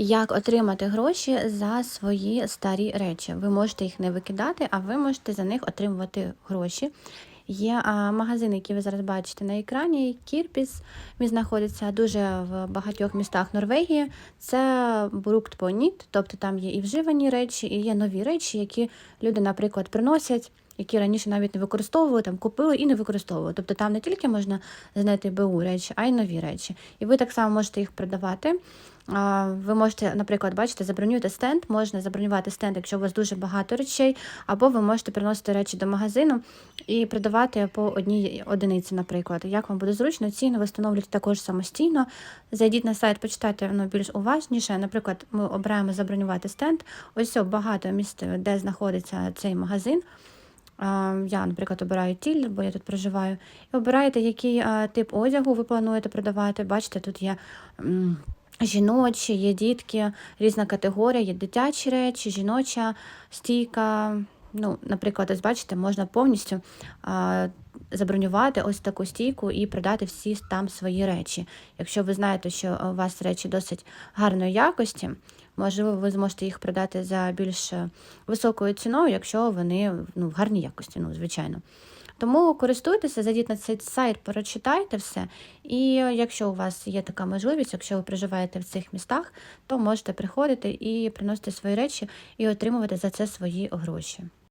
Як отримати гроші за свої старі речі? Ви можете їх не викидати, а ви можете за них отримувати гроші. Є а, магазин, який ви зараз бачите на екрані, Кірпіс. Він знаходиться дуже в багатьох містах Норвегії. Це Бруктпоніт, тобто там є і вживані речі, і є нові речі, які люди, наприклад, приносять. Які раніше навіть не використовували, там купили і не використовували. Тобто там не тільки можна знайти БУ речі, а й нові речі. І ви так само можете їх продавати. Ви можете, наприклад, бачите, забронюєте стенд, можна забронювати стенд, якщо у вас дуже багато речей, або ви можете приносити речі до магазину і продавати по одній одиниці, наприклад. Як вам буде зручно, ціни ви також самостійно. Зайдіть на сайт, почитайте ну, більш уважніше. Наприклад, ми обираємо забронювати стенд. Ось все, багато місць, де знаходиться цей магазин. Я, наприклад, обираю тіль, бо я тут проживаю. І обираєте, який тип одягу ви плануєте продавати. Бачите, тут є. Жіночі, є дітки, різна категорія, є дитячі речі, жіноча стійка. Ну, наприклад, ось бачите, можна повністю а, забронювати ось таку стійку і продати всі там свої речі. Якщо ви знаєте, що у вас речі досить гарної якості, можливо, ви зможете їх продати за більш е, високою ціною, якщо вони ну, в гарній якості, ну, звичайно. Тому користуйтеся, зайдіть на цей сайт, прочитайте все. І якщо у вас є така можливість, якщо ви проживаєте в цих містах, то можете приходити і приносити свої речі і отримувати за це свої гроші.